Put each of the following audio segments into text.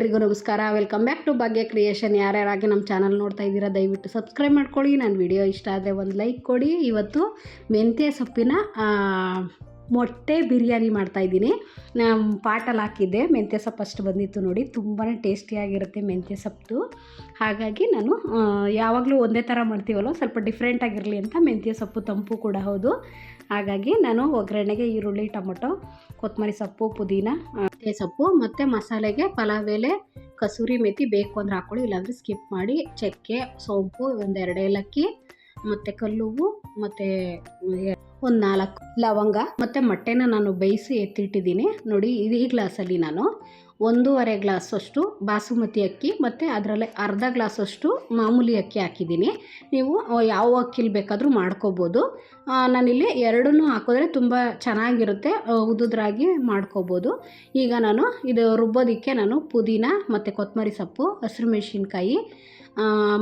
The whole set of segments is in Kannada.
ಎಲ್ರಿಗೂ ನಮಸ್ಕಾರ. Welcome back to Bhagya creation ಯಾರ್ಯಾರಾಗಿ ನಮ್ಮ ಚಾನಲ್ ನೋಡ್ತಾ ಇದ್ದೀರಾ, ದಯವಿಟ್ಟು ಸಬ್ಸ್ಕ್ರೈಬ್ ಮಾಡ್ಕೊಳ್ಳಿ. ನನ್ನ ವಿಡಿಯೋ ಇಷ್ಟ ಆದರೆ ಒಂದು ಲೈಕ್ ಕೊಡಿ. ಇವತ್ತು ಮೆಂತ್ಯ ಸೊಪ್ಪಿನ ಮೊಟ್ಟೆ ಬಿರಿಯಾನಿ ಮಾಡ್ತಾಯಿದ್ದೀನಿ ಪಾಟಲ್ಲಿ ಹಾಕಿದ್ದೆ. ಮೆಂತ್ಯ ಸೊಪ್ಪು ಅಷ್ಟು ಬಂದಿತ್ತು ನೋಡಿ ತುಂಬಾ ಟೇಸ್ಟಿಯಾಗಿರುತ್ತೆ ಮೆಂತ್ಯ ಸೊಪ್ಪು. ಹಾಗಾಗಿ ನಾನು ಯಾವಾಗಲೂ ಒಂದೇ ಥರ ಮಾಡ್ತೀವಲ್ಲ ಸ್ವಲ್ಪ ಡಿಫ್ರೆಂಟ್ ಆಗಿರಲಿ ಅಂತ ಮೆಂತ್ಯ ಸೊಪ್ಪು ತಂಪು ಕೂಡ ಹೌದು. ಹಾಗಾಗಿ ನಾನು ಒಗ್ಗರಣೆಗೆ ಈರುಳ್ಳಿ, ಟೊಮೊಟೊ ಕೊತ್ತಂಬರಿ ಸೊಪ್ಪು, ಪುದೀನ ಮೆಂತ್ಯ ಸೊಪ್ಪು ಮತ್ತು ಮಸಾಲೆಗೆ ಪಲಾವ್ ಎಲೆ, ಕಸೂರಿ ಮೆಥಿ ಬೇಕು ಅಂದ್ರೆ ಹಾಕ್ಕೊಳ್ಳಿ ಇಲ್ಲಾಂದರೆ ಸ್ಕಿಪ್ ಮಾಡಿ, ಚಕ್ಕೆ, ಸೋಂಪು, ಒಂದೆರಡು ಏಲಕ್ಕಿ, ಮತ್ತು ಕಲ್ಲುವು, ಮತ್ತು ಒಂದು ನಾಲ್ಕು ಲವಂಗ ಮತ್ತು ಮೊಟ್ಟೆನ ನಾನು ಬೇಯಿಸಿ ಎತ್ತಿಟ್ಟಿದ್ದೀನಿ. ನೋಡಿ ಇದೇ ಗ್ಲಾಸಲ್ಲಿ ನಾನು ಒಂದೂವರೆ ಗ್ಲಾಸಷ್ಟು ಬಾಸುಮತಿ ಅಕ್ಕಿ ಮತ್ತು ಅದರಲ್ಲೇ ಅರ್ಧ ಗ್ಲಾಸಷ್ಟು ಮಾಮೂಲಿ ಅಕ್ಕಿ ಹಾಕಿದ್ದೀನಿ. ನೀವು ಯಾವ ಅಕ್ಕಿಲಿ ಬೇಕಾದರೂ ಮಾಡ್ಕೋಬೋದು. ನಾನಿಲ್ಲಿ ಎರಡನ್ನೂ ಹಾಕಿದ್ರೆ ತುಂಬ ಚೆನ್ನಾಗಿರುತ್ತೆ. ಉದುದ್ರಾಗಿ ಮಾಡ್ಕೋಬೋದು. ಈಗ ನಾನು ಇದು ರುಬ್ಬೋದಕ್ಕೆ ನಾನು ಪುದೀನ ಮತ್ತು ಕೊತ್ತಂಬರಿ ಸೊಪ್ಪು, ಹಸಿರು ಮೆಣಸಿನ್ಕಾಯಿ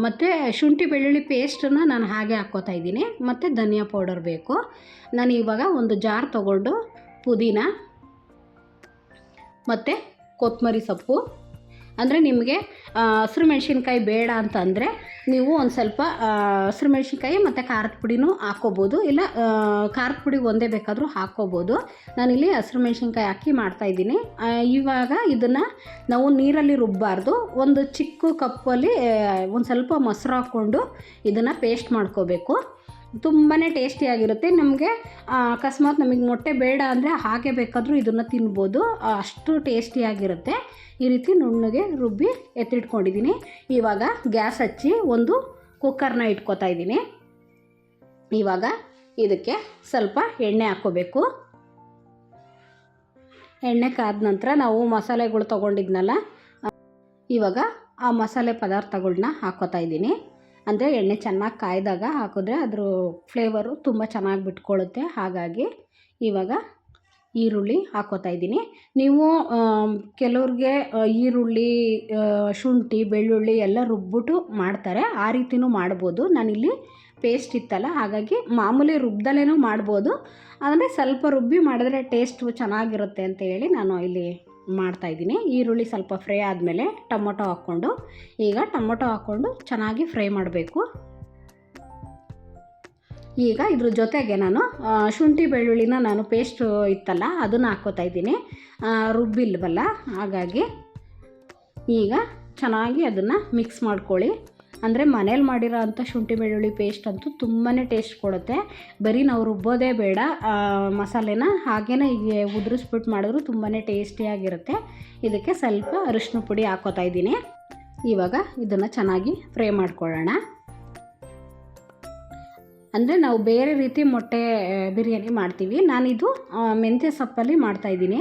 ಮತ್ತು ಶುಂಠಿ ಬೆಳ್ಳುಳ್ಳಿ ಪೇಸ್ಟನ್ನು ನಾನು ಹಾಗೆ ಹಾಕ್ಕೋತಾ ಇದ್ದೀನಿ. ಮತ್ತು ಧನಿಯಾ ಪೌಡರ್ ಬೇಕು. ನಾನು ಇವಾಗ ಒಂದು ಜಾರ್ ತಗೊಂಡು ಪುದೀನ ಮತ್ತು ಕೊತ್ತಂಬರಿ ಸೊಪ್ಪು. ಅಂದರೆ ನಿಮಗೆ ಹಸಿರು ಮೆಣಸಿನ್ಕಾಯಿ ಬೇಡ ಅಂತಂದರೆ ನೀವು ಒಂದು ಸ್ವಲ್ಪ ಹಸಿರು ಮೆಣಸಿನ್ಕಾಯಿ ಮತ್ತು ಖಾರದ ಪುಡಿನೂ ಹಾಕ್ಕೋಬೋದು ಇಲ್ಲ ಖಾರದ ಪುಡಿ ಒಂದೇ ಬೇಕಾದರೂ ಹಾಕ್ಕೋಬೋದು ನಾನಿಲ್ಲಿ ಹಸಿರು ಮೆಣಸಿನ್ಕಾಯಿ ಹಾಕಿ ಮಾಡ್ತಾಯಿದ್ದೀನಿ ಇವಾಗ ಇದನ್ನು ನಾವು ನೀರಲ್ಲಿ ರುಬ್ಬಾರ್ದು. ಒಂದು ಚಿಕ್ಕ ಕಪ್ಪಲ್ಲಿ ಒಂದು ಸ್ವಲ್ಪ ಮೊಸರು ಹಾಕ್ಕೊಂಡು ಇದನ್ನು ಪೇಸ್ಟ್ ಮಾಡ್ಕೋಬೇಕು. ತುಂಬಾ ಟೇಸ್ಟಿಯಾಗಿರುತ್ತೆ ನಮಗೆ ಅಕಸ್ಮಾತ್ ನಮಗೆ ಮೊಟ್ಟೆ ಬೇಡ ಅಂದರೆ ಹಾಗೆ ಬೇಕಾದರೂ ಇದನ್ನು ತಿನ್ಬೋದು. ಅಷ್ಟು ಟೇಸ್ಟಿಯಾಗಿರುತ್ತೆ ಈ ರೀತಿ ನುಣ್ಣಗೆ ರುಬ್ಬಿ ಎತ್ತಿಟ್ಕೊಂಡಿದ್ದೀನಿ ಇವಾಗ ಗ್ಯಾಸ್ ಹಚ್ಚಿ ಒಂದು ಕುಕ್ಕರ್ನ ಇಟ್ಕೊತಾ ಇದ್ದೀನಿ ಇವಾಗ ಇದಕ್ಕೆ ಸ್ವಲ್ಪ ಎಣ್ಣೆ ಹಾಕ್ಕೋಬೇಕು. ಎಣ್ಣೆ ಕಾದ ನಂತರ ನಾವು ಮಸಾಲೆಗಳು ತೊಗೊಂಡಿದ್ನಲ್ಲ ಇವಾಗ ಆ ಮಸಾಲೆ ಪದಾರ್ಥಗಳನ್ನ ಹಾಕ್ಕೋತಾ ಇದ್ದೀನಿ ಅಂದರೆ ಎಣ್ಣೆ ಚೆನ್ನಾಗಿ ಕಾಯ್ದಾಗ ಹಾಕಿದ್ರೆ ಅದ್ರ ಫ್ಲೇವರು ತುಂಬ ಚೆನ್ನಾಗಿ ಬಿಟ್ಕೊಳ್ಳುತ್ತೆ ಹಾಗಾಗಿ ಇವಾಗ ಈರುಳ್ಳಿ ಹಾಕೋತಾ ಇದ್ದೀನಿ. ನೀವು ಕೆಲವ್ರಿಗೆ ಈರುಳ್ಳಿ ಶುಂಠಿ, ಬೆಳ್ಳುಳ್ಳಿ ಎಲ್ಲ ರುಬ್ಬಿಟ್ಟು ಮಾಡ್ತಾರೆ. ಆ ರೀತಿನೂ ಮಾಡ್ಬೋದು. ನಾನಿಲ್ಲಿ ಪೇಸ್ಟ್ ಇತ್ತಲ್ಲ, ಹಾಗಾಗಿ ಮಾಮೂಲಿ ರುಬ್ದಲೇನೂ ಮಾಡ್ಬೋದು. ಅಂದರೆ ಸ್ವಲ್ಪ ರುಬ್ಬಿ ಮಾಡಿದ್ರೆ ಟೇಸ್ಟು ಚೆನ್ನಾಗಿರುತ್ತೆ ಅಂತ ಹೇಳಿ ನಾನು ಇಲ್ಲಿ ಮಾಡ್ತಾಯಿದ್ದೀನಿ ಈರುಳ್ಳಿ ಸ್ವಲ್ಪ ಫ್ರೈ ಆದಮೇಲೆ ಟೊಮೊಟೊ ಹಾಕ್ಕೊಂಡು, ಈಗ ಟೊಮೊಟೊ ಹಾಕ್ಕೊಂಡು ಚೆನ್ನಾಗಿ ಫ್ರೈ ಮಾಡಬೇಕು. ಈಗ ಇದ್ರ ಜೊತೆಗೆ ನಾನು ಶುಂಠಿ ಬೆಳ್ಳುಳ್ಳಿನ ನಾನು ಪೇಸ್ಟ್ ಇತ್ತಲ್ಲ, ಅದನ್ನು ಹಾಕ್ಕೋತಾ ಇದ್ದೀನಿ. ರುಬ್ಬಿಲ್ವಲ್ಲ, ಹಾಗಾಗಿ ಈಗ ಚೆನ್ನಾಗಿ ಅದನ್ನು ಮಿಕ್ಸ್ ಮಾಡ್ಕೊಳ್ಳಿ. ಅಂದರೆ ಮನೇಲಿ ಮಾಡಿರೋ ಅಂಥ ಶುಂಠಿ ಬೆಳ್ಳುಳ್ಳಿ ಪೇಸ್ಟ್ ಅಂತೂ ತುಂಬಾ ಟೇಸ್ಟ್ ಕೊಡುತ್ತೆ. ಬರೀ ನಾವು ರುಬ್ಬೋದೇ ಬೇಡ. ಮಸಾಲೆನ ಹಾಗೇ ಹೀಗೆ ಉದುರಿಸ್ಬಿಟ್ಟು ಮಾಡಿದ್ರು ತುಂಬಾ ಟೇಸ್ಟಿಯಾಗಿರುತ್ತೆ ಇದಕ್ಕೆ ಸ್ವಲ್ಪ ಅರಿಶಿನ ಪುಡಿ ಹಾಕೋತಾ ಇದ್ದೀನಿ. ಇವಾಗ ಇದನ್ನು ಚೆನ್ನಾಗಿ ಫ್ರೈ ಮಾಡ್ಕೊಳ್ಳೋಣ. ಅಂದರೆ ನಾವು ಬೇರೆ ರೀತಿ ಮೊಟ್ಟೆ ಬಿರಿಯಾನಿ ಮಾಡ್ತೀವಿ. ನಾನಿದು ಮೆಂತ್ಯ ಸೊಪ್ಪಲ್ಲಿ ಮಾಡ್ತಾಯಿದ್ದೀನಿ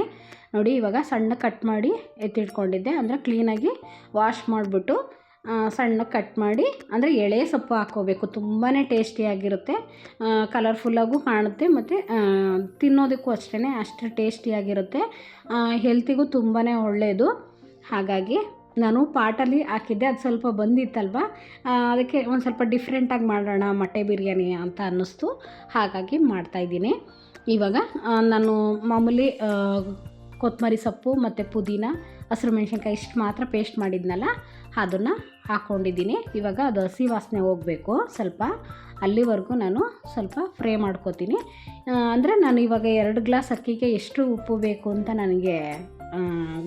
ನೋಡಿ ಇವಾಗ ಸಣ್ಣ ಕಟ್ ಮಾಡಿ ಎತ್ತಿಟ್ಕೊಂಡಿದ್ದೆ. ಅಂದರೆ ಕ್ಲೀನಾಗಿ ವಾಶ್ ಮಾಡಿಬಿಟ್ಟು ಸಣ್ಣ ಕಟ್ ಮಾಡಿ, ಅಂದರೆ ಎಳೆ ಸೊಪ್ಪು ಹಾಕ್ಕೋಬೇಕು ತುಂಬಾ ಟೇಸ್ಟಿಯಾಗಿರುತ್ತೆ ಕಲರ್ಫುಲ್ಲಾಗೂ ಕಾಣುತ್ತೆ ಮತ್ತು ತಿನ್ನೋದಕ್ಕೂ ಅಷ್ಟೇ ಅಷ್ಟು ಟೇಸ್ಟಿಯಾಗಿರುತ್ತೆ ಹೆಲ್ತಿಗೂ ತುಂಬಾ ಒಳ್ಳೆಯದು ಹಾಗಾಗಿ ನಾನು ಪಾಟಲ್ಲಿ ಹಾಕಿದ್ದೆ, ಅದು ಸ್ವಲ್ಪ ಬಂದಿತ್ತಲ್ವ? ಅದಕ್ಕೆ ಒಂದು ಸ್ವಲ್ಪ ಡಿಫ್ರೆಂಟಾಗಿ ಮಾಡೋಣ, ಮೊಟ್ಟೆ ಬಿರಿಯಾನಿ ಅಂತ ಅನ್ನಿಸ್ತು. ಹಾಗಾಗಿ ಮಾಡ್ತಾಯಿದ್ದೀನಿ ಇವಾಗ ನಾನು ಮಾಮೂಲಿ ಕೊತ್ತಂಬರಿ ಸೊಪ್ಪು ಮತ್ತು ಪುದೀನ, ಹಸಿರು ಮೆಣಸಿನ್ಕಾಯಿ ಇಷ್ಟು ಮಾತ್ರ ಪೇಸ್ಟ್ ಮಾಡಿದ್ನಲ್ಲ, ಅದನ್ನು ಹಾಕ್ಕೊಂಡಿದ್ದೀನಿ ಇವಾಗ ಅದು ಹಸಿ ವಾಸನೆ ಹೋಗಬೇಕು. ಸ್ವಲ್ಪ ಅಲ್ಲಿವರೆಗೂ ನಾನು ಸ್ವಲ್ಪ ಫ್ರೈ ಮಾಡ್ಕೋತೀನಿ. ಅಂದರೆ ನಾನು ಇವಾಗ ಎರಡು ಗ್ಲಾಸ್ ಅಕ್ಕಿಗೆ ಎಷ್ಟು ಉಪ್ಪು ಬೇಕು ಅಂತ ನನಗೆ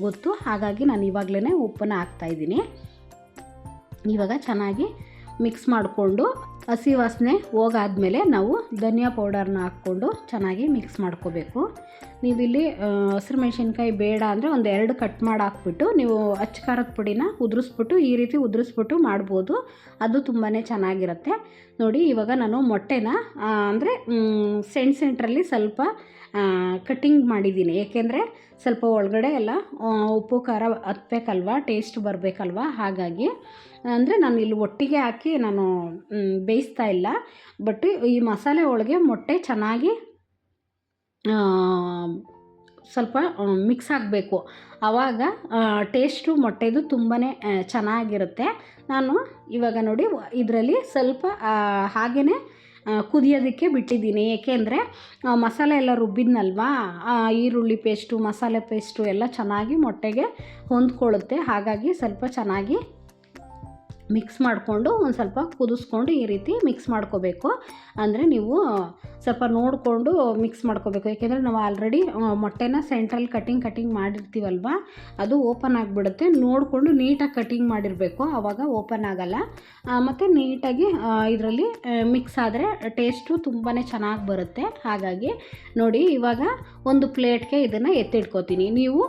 ಗೊತ್ತು. ಹಾಗಾಗಿ ನಾನು ಇವಾಗಲೇ ಉಪ್ಪನ್ನು ಹಾಕ್ತಾಯಿದ್ದೀನಿ ಇವಾಗ ಚೆನ್ನಾಗಿ ಮಿಕ್ಸ್ ಮಾಡಿಕೊಂಡು ಹಸಿ ವಾಸನೆ ಹೋಗಾದ್ಮೇಲೆ ನಾವು ಧನಿಯಾ ಪೌಡರ್ನ ಹಾಕ್ಕೊಂಡು ಚೆನ್ನಾಗಿ ಮಿಕ್ಸ್ ಮಾಡ್ಕೋಬೇಕು. ನೀವಿಲ್ಲಿ ಹಸಿರು ಮೆಣಸಿನ್ಕಾಯಿ ಬೇಡ ಅಂದರೆ ಒಂದು ಎರಡು ಕಟ್ ಮಾಡಿ ಹಾಕ್ಬಿಟ್ಟು, ನೀವು ಅಚ್ಚ ಖಾರದ ಪುಡಿನ ಉದುರಿಸ್ಬಿಟ್ಟು, ಈ ರೀತಿ ಉದುರಿಸ್ಬಿಟ್ಟು ಮಾಡ್ಬೋದು. ಅದು ತುಂಬಾ ಚೆನ್ನಾಗಿರುತ್ತೆ. ನೋಡಿ, ಇವಾಗ ನಾನು ಮೊಟ್ಟೆನ ಅಂದರೆ ಸೆಂಟ್ ಸೆಂಟ್ರಲ್ಲಿ ಸ್ವಲ್ಪ ಕಟ್ಟಿಂಗ್ ಮಾಡಿದ್ದೀನಿ. ಏಕೆಂದರೆ, ಸ್ವಲ್ಪ ಒಳಗಡೆ ಎಲ್ಲ ಉಪ್ಪು, ಖಾರ ಹತ್ಬೇಕಲ್ವ ಟೇಸ್ಟ್ ಬರಬೇಕಲ್ವ, ಹಾಗಾಗಿ, ಅಂದರೆ ನಾನು ಇಲ್ಲಿ ಒಟ್ಟಿಗೆ ಹಾಕಿ ನಾನು ಬೇಯಿಸ್ತಾ ಇಲ್ಲ. ಬಟ್ ಈ ಮಸಾಲೆ ಒಳಗೆ ಮೊಟ್ಟೆ ಚೆನ್ನಾಗಿ ಸ್ವಲ್ಪ ಮಿಕ್ಸ್ ಆಗಬೇಕು. ಆವಾಗ ಟೇಸ್ಟು ಮೊಟ್ಟೆದು ತುಂಬಾ ಚೆನ್ನಾಗಿರುತ್ತೆ. ನಾನು ಇವಾಗ ನೋಡಿ, ಇದರಲ್ಲಿ ಸ್ವಲ್ಪ ಹಾಗೆಯೇ ಕುದಿಯೋದಕ್ಕೆ ಬಿಟ್ಟಿದ್ದೀನಿ. ಏಕೆಂದರೆ ಮಸಾಲೆ ಎಲ್ಲ ರುಬ್ಬಿದ್ನಲ್ವಾ ಈರುಳ್ಳಿ ಪೇಸ್ಟು ಮಸಾಲೆ ಪೇಸ್ಟು ಎಲ್ಲ ಚೆನ್ನಾಗಿ ಮೊಟ್ಟೆಗೆ ಹೊಂದ್ಕೊಳ್ಳುತ್ತೆ. ಹಾಗಾಗಿ ಸ್ವಲ್ಪ ಚೆನ್ನಾಗಿ ಮಿಕ್ಸ್ ಮಾಡಿಕೊಂಡು ಒಂದು ಸ್ವಲ್ಪ ಕುದಿಸ್ಕೊಂಡು ಈ ರೀತಿ ಮಿಕ್ಸ್ ಮಾಡ್ಕೋಬೇಕು. ಅಂದರೆ ನೀವು ಸ್ವಲ್ಪ ನೋಡಿಕೊಂಡು ಮಿಕ್ಸ್ ಮಾಡ್ಕೋಬೇಕು. ಯಾಕೆಂದರೆ ನಾವು ಆಲ್ರೆಡಿ ಮೊಟ್ಟೆನ ಸೆಂಟ್ರಲ್ ಕಟಿಂಗ್ ಕಟ್ಟಿಂಗ್ ಮಾಡಿರ್ತೀವಲ್ವ? ಅದು ಓಪನ್ ಆಗಿಬಿಡುತ್ತೆ. ನೋಡಿಕೊಂಡು ನೀಟಾಗಿ ಕಟ್ಟಿಂಗ್ ಮಾಡಿರಬೇಕು. ಆವಾಗ ಓಪನ್ ಆಗಲ್ಲ. ಮತ್ತು ನೀಟಾಗಿ ಇದರಲ್ಲಿ ಮಿಕ್ಸ್ ಆದರೆ ಟೇಸ್ಟು ತುಂಬಾ ಚೆನ್ನಾಗಿ ಬರುತ್ತೆ. ಹಾಗಾಗಿ ನೋಡಿ, ಇವಾಗ ಒಂದು ಪ್ಲೇಟ್ಗೆ ಇದನ್ನು ಎತ್ತಿಟ್ಕೋತೀನಿ. ನೀವು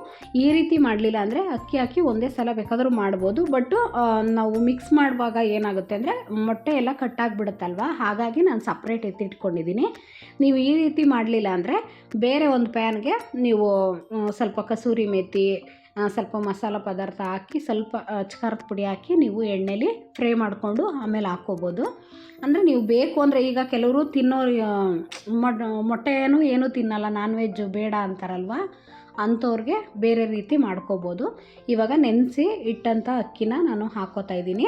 ಈ ರೀತಿ ಮಾಡಲಿಲ್ಲ ಅಂದರೆ ಅಕ್ಕಿ ಹಾಕಿ ಒಂದೇ ಸಲ ಬೇಕಾದರೂ ಮಾಡ್ಬೋದು. ಬಟ್ ನಾವು ಮಿಕ್ಸ್ ಮಾಡುವಾಗ ಏನಾಗುತ್ತೆ ಅಂದರೆ ಮೊಟ್ಟೆ ಎಲ್ಲ ಕಟ್ಟಾಗಿಬಿಡುತ್ತಲ್ವ ಹಾಗಾಗಿ ನಾನು ಸಪ್ರೇಟ್ ಎತ್ತಿಟ್ಕೊಂಡಿದ್ದೀನಿ ನೀವು ಈ ರೀತಿ ಮಾಡಲಿಲ್ಲ ಅಂದರೆ ಬೇರೆ ಒಂದು ಪ್ಯಾನ್ಗೆ ನೀವು ಸ್ವಲ್ಪ ಕಸೂರಿ ಮೆಥಿ ಸ್ವಲ್ಪ ಮಸಾಲ ಪದಾರ್ಥ ಹಾಕಿ, ಸ್ವಲ್ಪ ಖಾರದ ಪುಡಿ ಹಾಕಿ ನೀವು ಎಣ್ಣೆಲಿ ಫ್ರೈ ಮಾಡಿಕೊಂಡು ಆಮೇಲೆ ಹಾಕ್ಕೋಬೋದು ಅಂದರೆ ನೀವು ಬೇಕು ಅಂದರೆ ಈಗ ಕೆಲವರು ತಿನ್ನೋರು ಮೊಟ್ಟೆ ಏನೂ ತಿನ್ನಲ್ಲ ನಾನ್ ವೆಜ್ ಬೇಡ ಅಂತಾರಲ್ವ? ಅಂಥವ್ರಿಗೆ ಬೇರೆ ರೀತಿ ಮಾಡ್ಕೋಬೋದು. ಇವಾಗ ನೆನೆಸಿ ಇಟ್ಟಂಥ ಅಕ್ಕಿನ ನಾನು ಹಾಕೋತಾ ಇದ್ದೀನಿ.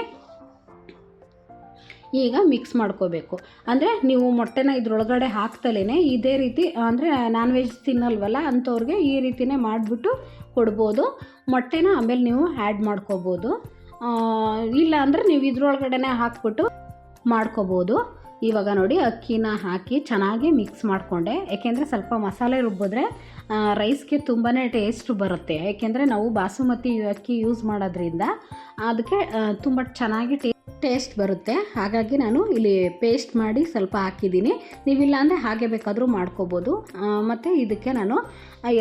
ಈಗ ಮಿಕ್ಸ್ ಮಾಡ್ಕೋಬೇಕು. ಅಂದರೆ ನೀವು ಮೊಟ್ಟೆನ ಇದ್ರೊಳಗಡೆ ಹಾಕ್ತಲೇ ಇದೇ ರೀತಿ, ಅಂದರೆ ನಾನ್ ವೆಜ್ ತಿನ್ನಲ್ವಲ್ಲ ಅಂಥವ್ರಿಗೆ ಈ ರೀತಿನೇ ಮಾಡಿಬಿಟ್ಟು ಕೊಡ್ಬೋದು. ಮೊಟ್ಟೆನ ಆಮೇಲೆ ನೀವು ಆ್ಯಡ್ ಮಾಡ್ಕೋಬೋದು. ಇಲ್ಲ ಅಂದರೆ ನೀವು ಇದ್ರೊಳಗಡೆನೇ ಹಾಕ್ಬಿಟ್ಟು ಮಾಡ್ಕೋಬೋದು. ಇವಾಗ ನೋಡಿ ಅಕ್ಕಿನ ಹಾಕಿ ಚೆನ್ನಾಗಿ ಮಿಕ್ಸ್ ಮಾಡಿಕೊಂಡೆ. ಯಾಕೆಂದರೆ ಸ್ವಲ್ಪ ಮಸಾಲೆ ರುಬ್ಬಿದ್ರೆ ರೈಸ್ಗೆ ತುಂಬಾ ಟೇಸ್ಟ್ ಬರುತ್ತೆ. ಯಾಕೆಂದರೆ ನಾವು ಬಾಸುಮತಿ ಅಕ್ಕಿ ಯೂಸ್ ಮಾಡೋದ್ರಿಂದ ಅದಕ್ಕೆ ತುಂಬ ಚೆನ್ನಾಗಿ ಟೇ ಟೇಸ್ಟ್ ಬರುತ್ತೆ. ಹಾಗಾಗಿ ನಾನು ಇಲ್ಲಿ ಪೇಸ್ಟ್ ಮಾಡಿ ಸ್ವಲ್ಪ ಹಾಕಿದ್ದೀನಿ. ನೀವಿಲ್ಲ ಅಂದರೆ ಹಾಗೆ ಬೇಕಾದರೂ ಮಾಡ್ಕೋಬೋದು. ಮತ್ತು ಇದಕ್ಕೆ ನಾನು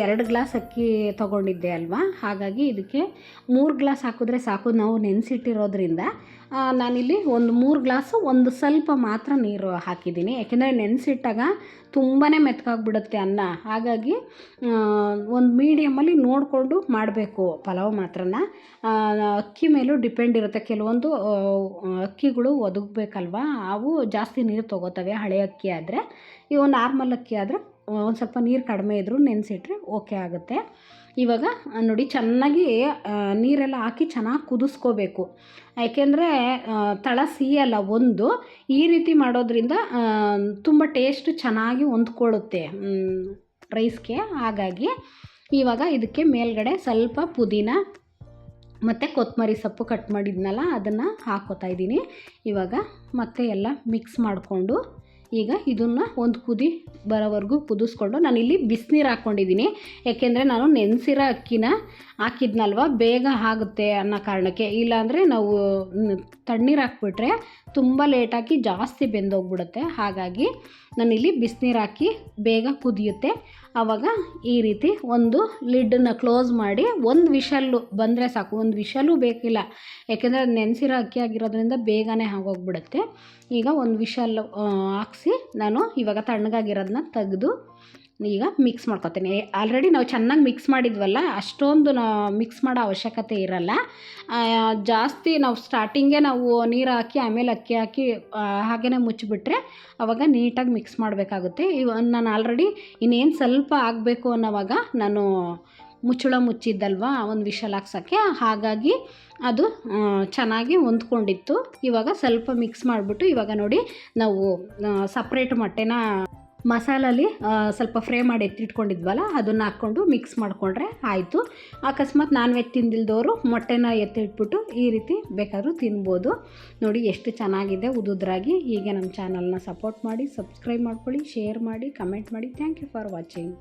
ಎರಡು ಗ್ಲಾಸ್ ಅಕ್ಕಿ ತೊಗೊಂಡಿದ್ದೆ ಅಲ್ವಾ? ಹಾಗಾಗಿ ಇದಕ್ಕೆ ಮೂರು ಗ್ಲಾಸ್ ಹಾಕಿದ್ರೆ ಸಾಕು. ನಾವು ನೆನೆಸಿಟ್ಟಿರೋದ್ರಿಂದ ನಾನಿಲ್ಲಿ ಒಂದು ಮೂರು ಗ್ಲಾಸು ಒಂದು ಸ್ವಲ್ಪ ಮಾತ್ರ ನೀರು ಹಾಕಿದ್ದೀನಿ. ಯಾಕೆಂದರೆ ನೆನೆಸಿಟ್ಟಾಗ ತುಂಬಾ ಮೆತ್ಕಾಗ್ಬಿಡುತ್ತೆ ಅನ್ನ. ಹಾಗಾಗಿ ಒಂದು ಮೀಡಿಯಮಲ್ಲಿ ನೋಡಿಕೊಂಡು ಮಾಡಬೇಕು ಪಲಾವ್ ಮಾತ್ರನ. ಅಕ್ಕಿ ಮೇಲೂ ಡಿಪೆಂಡ್ ಇರುತ್ತೆ. ಕೆಲವೊಂದು ಅಕ್ಕಿಗಳು ಒದಗಬೇಕಲ್ವಾ? ಅವು ಜಾಸ್ತಿ ನೀರು ತೊಗೋತವೆ, ಹಳೆ ಅಕ್ಕಿ ಆದರೆ. ಇವು ನಾರ್ಮಲ್ ಅಕ್ಕಿ ಆದರೆ ಒಂದು ಸ್ವಲ್ಪ ನೀರು ಕಡಿಮೆ ಇದ್ದರೂ ನೆನೆಸಿಟ್ರೆ ಓಕೆ ಆಗುತ್ತೆ. ಇವಾಗ ನೋಡಿ ಚೆನ್ನಾಗಿ ನೀರೆಲ್ಲ ಹಾಕಿ ಚೆನ್ನಾಗಿ ಕುದಿಸ್ಕೋಬೇಕು. ಯಾಕೆಂದರೆ ತಳ ಸಿಹಿಯಲ್ಲ ಒಂದು, ಈ ರೀತಿ ಮಾಡೋದ್ರಿಂದ ತುಂಬ ಟೇಸ್ಟ್ ಚೆನ್ನಾಗಿ ಹೊಂದ್ಕೊಳ್ಳುತ್ತೆ. ರೈಸ್ಗೆ ಹಾಗಾಗಿ, ಇವಾಗ ಇದಕ್ಕೆ ಮೇಲ್ಗಡೆ ಸ್ವಲ್ಪ ಪುದೀನ ಮತ್ತು ಕೊತ್ತಂಬರಿ ಸೊಪ್ಪು ಕಟ್ ಮಾಡಿದ್ನಲ್ಲ, ಅದನ್ನು ಹಾಕೋತಾ ಇದ್ದೀನಿ. ಇವಾಗ ಮತ್ತೆ ಎಲ್ಲ ಮಿಕ್ಸ್ ಮಾಡಿಕೊಂಡು ಈಗ ಇದನ್ನು ಒಂದು ಕುದಿ ಬರೋವರೆಗೂ ಕುದಿಸ್ಕೊಂಡು ನಾನಿಲ್ಲಿ ಬಿಸಿನೀರು ಹಾಕ್ಕೊಂಡಿದ್ದೀನಿ ಯಾಕೆಂದರೆ ನಾನು ನೆನೆಸಿರೋ ಅಕ್ಕಿನ ಹಾಕಿದ್ನಲ್ವ? ಬೇಗ ಆಗುತ್ತೆ ಅನ್ನೋ ಕಾರಣಕ್ಕೆ. ಇಲ್ಲಾಂದರೆ ನಾವು ತಣ್ಣೀರು ಹಾಕ್ಬಿಟ್ರೆ ತುಂಬ ಲೇಟಾಗಿ ಜಾಸ್ತಿ ಬೆಂದೋಗ್ಬಿಡುತ್ತೆ. ಹಾಗಾಗಿ ನಾನಿಲ್ಲಿ ಬಿಸಿನೀರು ಹಾಕಿ ಬೇಗ ಕುದಿಯುತ್ತೆ. ಆವಾಗ ಈ ರೀತಿ ಒಂದು ಲಿಡ್ಡನ್ನು ಕ್ಲೋಸ್ ಮಾಡಿ ಒಂದು ವಿಷಲ್ಲು ಬಂದರೆ ಸಾಕು, ಒಂದು ವಿಷಲ್ಲು ಬೇಕಿಲ್ಲ. ಯಾಕೆಂದರೆ ನೆನೆಸಿರೋ ಅಕ್ಕಿ ಆಗಿರೋದ್ರಿಂದ ಬೇಗನೆ ಆಗೋಗ್ಬಿಡುತ್ತೆ. ಈಗ ಒಂದು ವಿಷಲ್ಲು ಹಾಕ್ಸಿ ನಾನು ಇವಾಗ ತಣ್ಣಗಾಗಿರೋದನ್ನ ತೆಗೆದು ಈಗ ಮಿಕ್ಸ್ ಮಾಡ್ಕೊತೀನಿ. ಆಲ್ರೆಡಿ ನಾವು ಚೆನ್ನಾಗಿ ಮಿಕ್ಸ್ ಮಾಡಿದ್ವಲ್ಲ, ಅಷ್ಟೊಂದು ಮಿಕ್ಸ್ ಮಾಡೋ ಅವಶ್ಯಕತೆ ಇರಲ್ಲ. ಜಾಸ್ತಿ ನಾವು ಸ್ಟಾರ್ಟಿಂಗೇ ನಾವು ನೀರು ಹಾಕಿ, ಆಮೇಲೆ ಅಕ್ಕಿ ಹಾಕಿ ಹಾಗೇ ಮುಚ್ಚಿಬಿಟ್ರೆ ಅವಾಗ ನೀಟಾಗಿ ಮಿಕ್ಸ್ ಮಾಡಬೇಕಾಗುತ್ತೆ. ಇವ, ನಾನು ಆಲ್ರೆಡಿ ಇನ್ನೇನು ಸ್ವಲ್ಪ ಆಗಬೇಕು ಅನ್ನೋವಾಗ ನಾನು ಮುಚ್ಚಳ ಮುಚ್ಚಿದ್ದಲ್ವಾ ಒಂದು ವಿಷಲ್ ಹಾಕ್ಸೋಕ್ಕೆ. ಹಾಗಾಗಿ ಅದು ಚೆನ್ನಾಗಿ ಹೊಂದ್ಕೊಂಡಿತ್ತು. ಇವಾಗ ಸ್ವಲ್ಪ ಮಿಕ್ಸ್ ಮಾಡಿಬಿಟ್ಟು ಇವಾಗ ನೋಡಿ ನಾವು ಸಪ್ರೇಟ್ ಮೊಟ್ಟೆನ ಮಸಾಲಲ್ಲಿ ಸ್ವಲ್ಪ ಫ್ರೈ ಮಾಡಿ ಎತ್ತಿಟ್ಕೊಂಡಿದ್ವಲ್ಲ ಅದನ್ನು ಹಾಕ್ಕೊಂಡು ಮಿಕ್ಸ್ ಮಾಡಿಕೊಂಡ್ರೆ ಆಯಿತು. ಅಕಸ್ಮಾತ್ ನಾನ್ ವೆಜ್ ತಿಂದಿಲ್ದವರು ಮೊಟ್ಟೆನ ಎತ್ತಿಟ್ಬಿಟ್ಟು ಈ ರೀತಿ ಬೇಕಾದರೂ ತಿನ್ಬೋದು. ನೋಡಿ ಎಷ್ಟು ಚೆನ್ನಾಗಿದೆ ಉದುದ್ರಾಗಿ. ಹೀಗೆ ನಮ್ಮ ಚಾನಲ್ನ ಸಪೋರ್ಟ್ ಮಾಡಿ ಸಬ್ಸ್ಕ್ರೈಬ್ ಮಾಡ್ಕೊಳ್ಳಿ ಶೇರ್ ಮಾಡಿ ಕಮೆಂಟ್ ಮಾಡಿ. Thank you for watching